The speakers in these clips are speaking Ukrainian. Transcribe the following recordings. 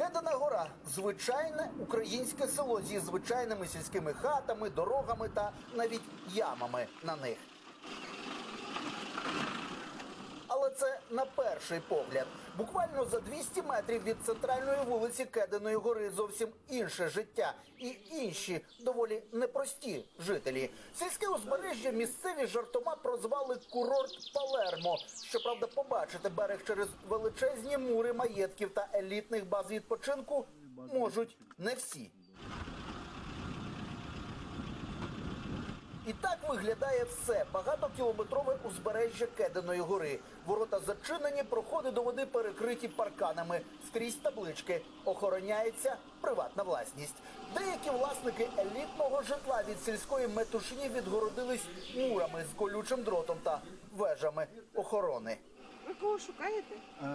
Кедана гора звичайне українське село зі звичайними сільськими хатами, дорогами та навіть ямами на них. На перший погляд. Буквально за 200 метрів від центральної вулиці Кединої гори зовсім інше життя і інші доволі непрості жителі. Сільське узбережжя місцеві жартома прозвали курорт Палермо. Щоправда, побачити берег через величезні мури маєтків та елітних баз відпочинку можуть не всі. І так виглядає все багатокілометрове узбережжя Кединої гори. Ворота зачинені, проходи до води перекриті парканами. Скрізь таблички. Охороняється приватна власність. Деякі власники елітного житла від сільської метушні відгородились мурами з колючим дротом та вежами охорони. Ви кого шукаєте? Е,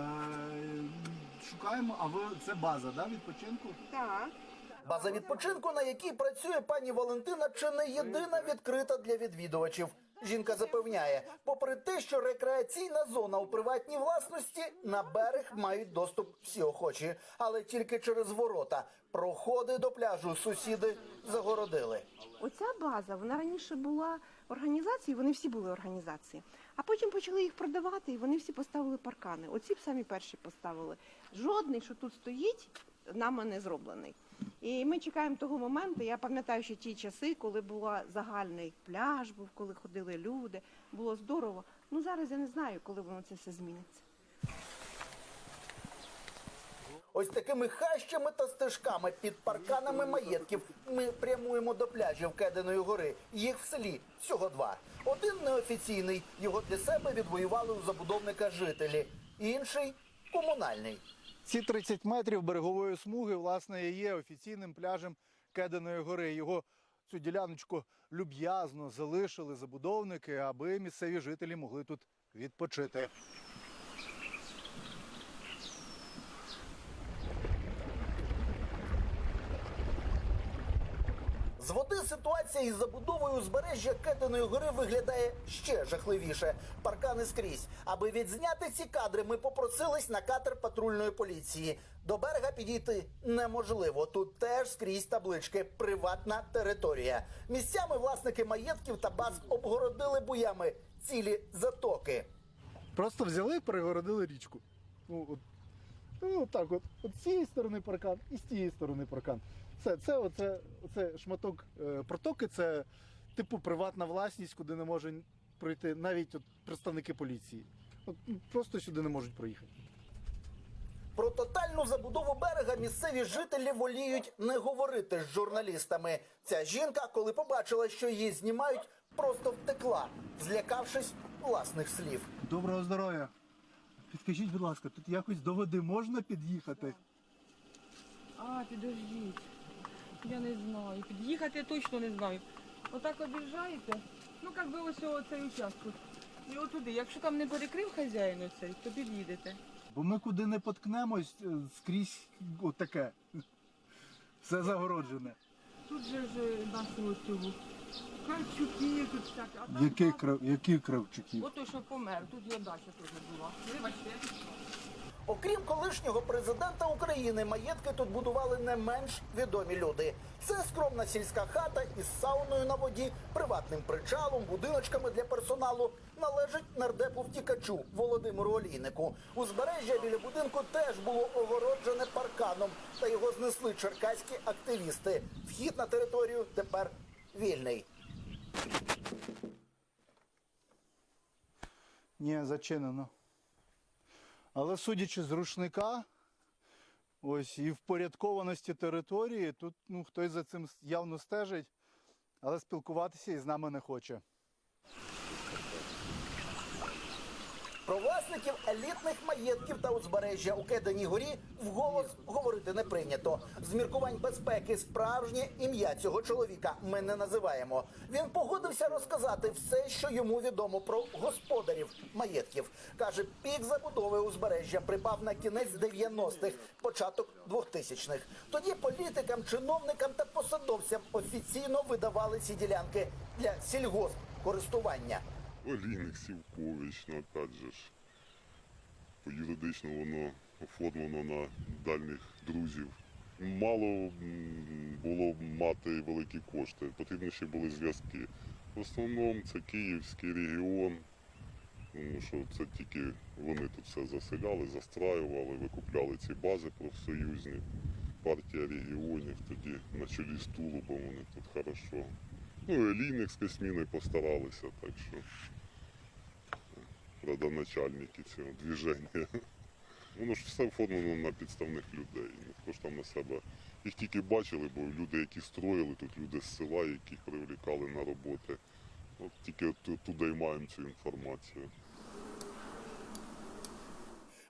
шукаємо, а ви це база, да, відпочинку? Так. База відпочинку, на якій працює пані Валентина, чи не єдина відкрита для відвідувачів. Жінка запевняє, попри те, що рекреаційна зона у приватній власності на берег мають доступ всі охочі, але тільки через ворота. Проходи до пляжу сусіди загородили. Оця база, вона раніше була організацією, вони всі були організації. А потім почали їх продавати, і вони всі поставили паркани. Оці б самі перші поставили. Жодний, що тут стоїть, нами не зроблений. І ми чекаємо того моменту. Я пам'ятаю, що ті часи, коли був загальний пляж, був, коли ходили люди, було здорово. Ну зараз я не знаю, коли воно це все зміниться. Ось такими хащами та стежками під парканами маєтків ми прямуємо до пляжів Кединої гори. Їх в селі всього два. Один неофіційний, його для себе відвоювали у забудовника жителі. Інший комунальний. Ці 30 метрів берегової смуги, власне, і є офіційним пляжем Кеденої гори. Його цю діляночку люб'язно залишили забудовники, аби місцеві жителі могли тут відпочити. З води ситуація із забудовою узбережжя Кетиної гори виглядає ще жахливіше. Паркани скрізь. Аби відзняти ці кадри, ми попросились на катер патрульної поліції. До берега підійти неможливо. Тут теж скрізь таблички Приватна територія. Місцями власники маєтків та баз обгородили буями цілі затоки. Просто взяли, перегородили річку. Ну, от, ну, так от. От з цієї сторони паркан і з тієї сторони паркан. Це, це, оце, оце шматок е, протоки, це типу приватна власність, куди не можуть пройти навіть от, представники поліції. От, ну, просто сюди не можуть проїхати. Про тотальну забудову берега місцеві жителі воліють не говорити з журналістами. Ця жінка, коли побачила, що її знімають, просто втекла, злякавшись власних слів. Доброго здоров'я. Підкажіть, будь ласка, тут якось до води можна під'їхати? А, підождіть. Я не знаю. Під'їхати точно не знаю. Отак об'їжджаєте. Ну, як би ось оцей участок. І отуди. Якщо там не перекрив хазяїн оцей, то під'їдете. Бо ми куди не поткнемось, е, скрізь отаке. Все загороджене. Тут же ж нашого цього. Кравчуки тут всяке. А там Який так- крав, які кравчуки? От той, що помер, тут його дача теж була. Вибачте. Окрім колишнього президента України, маєтки тут будували не менш відомі люди. Це скромна сільська хата із сауною на воді, приватним причалом, будиночками для персоналу належить нардепу втікачу Володимиру Олійнику. Узбережжя біля будинку теж було огороджене парканом, та його знесли черкаські активісти. Вхід на територію тепер вільний. Ні, зачинено. Але судячи з рушника, ось і впорядкованості території, тут ну, хтось за цим явно стежить, але спілкуватися із нами не хоче. Про власників елітних маєтків та узбережжя у Кеданій горі вголос говорити не прийнято. З міркувань безпеки справжнє ім'я цього чоловіка ми не називаємо. Він погодився розказати все, що йому відомо про господарів маєтків. каже, пік забудови узбережжя припав на кінець 90-х, початок 2000-х. Тоді політикам, чиновникам та посадовцям офіційно видавали ці ділянки для сільгоспкористування. Олійник Сівкович, ну опять же ж. Юридично воно оформлено на дальніх друзів. Мало було б мати великі кошти, потрібні ще були зв'язки. В основному це Київський регіон, тому що це тільки вони тут все заселяли, застраювали, викупляли ці бази профсоюзні. Партія регіонів тоді на чолі з Тулубом вони тут хорошо. Ну, і Еліник з Косміною постаралися, так що родоначальники цього движення. Воно ж все оформлено на підставних людей. Ніхто ж там на себе. Їх тільки бачили, бо люди, які строїли, тут люди з села, яких привлікали на роботи. От тільки туди й маємо цю інформацію.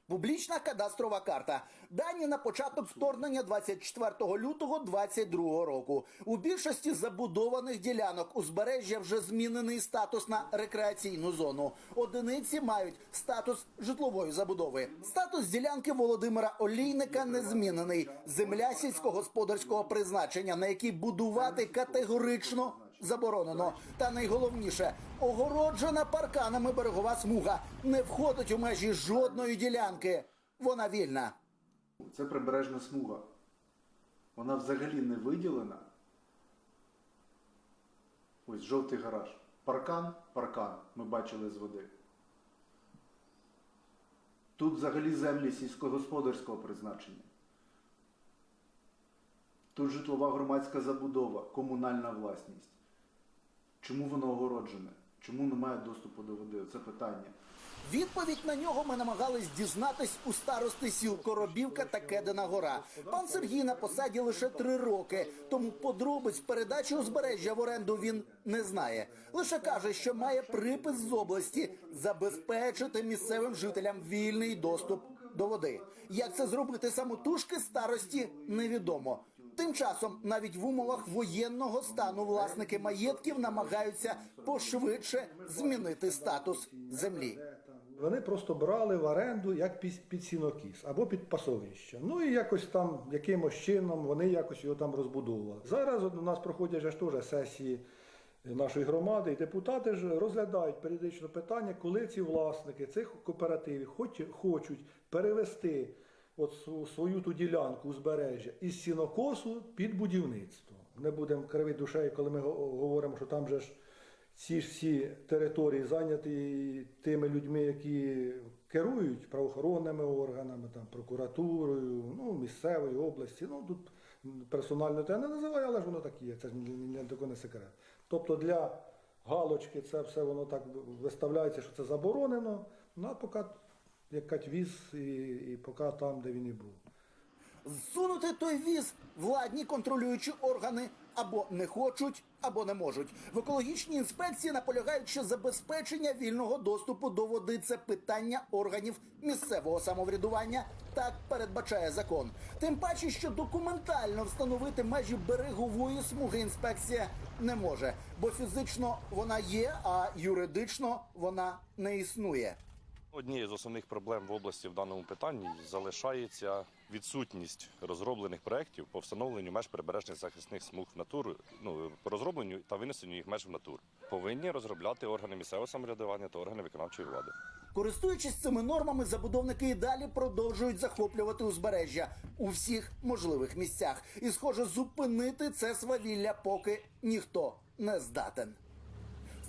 Публічна кадастрова карта. Дані на початок вторгнення 24 лютого 22 року. У більшості забудованих ділянок узбережжя вже змінений статус на рекреаційну зону. Одиниці мають статус житлової забудови. Статус ділянки Володимира Олійника не змінений. Земля сільськогосподарського призначення, на якій будувати категорично заборонено. Та найголовніше, огороджена парканами берегова смуга не входить у межі жодної ділянки. Вона вільна. Це прибережна смуга. Вона взагалі не виділена. Ось жовтий гараж. Паркан, паркан. Ми бачили з води. Тут взагалі землі сільськогосподарського призначення. Тут житлова громадська забудова, комунальна власність. Чому воно огороджене? Чому немає доступу до води? Це питання. Відповідь на нього ми намагались дізнатись у старости сіл Коробівка та Кедина Гора. Пан Сергій на посаді лише три роки, тому подробиць передачі узбережжя в оренду він не знає. Лише каже, що має припис з області забезпечити місцевим жителям вільний доступ до води. Як це зробити самотужки старості, невідомо. Тим часом, навіть в умовах воєнного стану власники маєтків намагаються пошвидше змінити статус землі. Вони просто брали в оренду як під, сінокіс або під пасовище. Ну і якось там якимось чином вони якось його там розбудовували. Зараз у нас проходять ж теж сесії нашої громади, і депутати ж розглядають періодично питання, коли ці власники цих кооперативів хоч, хочуть перевести от свою ту ділянку узбережжя із сінокосу під будівництво. Не будемо кривити душею, коли ми говоримо, що там же ж ці ж всі території зайняті тими людьми, які керують правоохоронними органами, там, прокуратурою, ну, місцевої області. Ну, тут персонально те не називаю, але ж воно так є, це ж ні, ні, ні, не секрет. Тобто для галочки це все воно так виставляється, що це заборонено, ну а поки як кажуть, віз і, і поки там, де він і був. Зсунути той віз владні контролюючі органи або не хочуть, або не можуть. В екологічній інспекції наполягають, що забезпечення вільного доступу до води це питання органів місцевого самоврядування. Так передбачає закон. Тим паче, що документально встановити межі берегової смуги інспекція не може, бо фізично вона є, а юридично вона не існує. Однією з основних проблем в області в даному питанні залишається відсутність розроблених проєктів по встановленню меж прибережних захисних смуг в натуру, ну розробленню та винесенню їх меж в натур. Повинні розробляти органи місцевого самоврядування та органи виконавчої влади. Користуючись цими нормами, забудовники і далі продовжують захоплювати узбережжя у всіх можливих місцях. І, схоже, зупинити це свавілля, поки ніхто не здатен.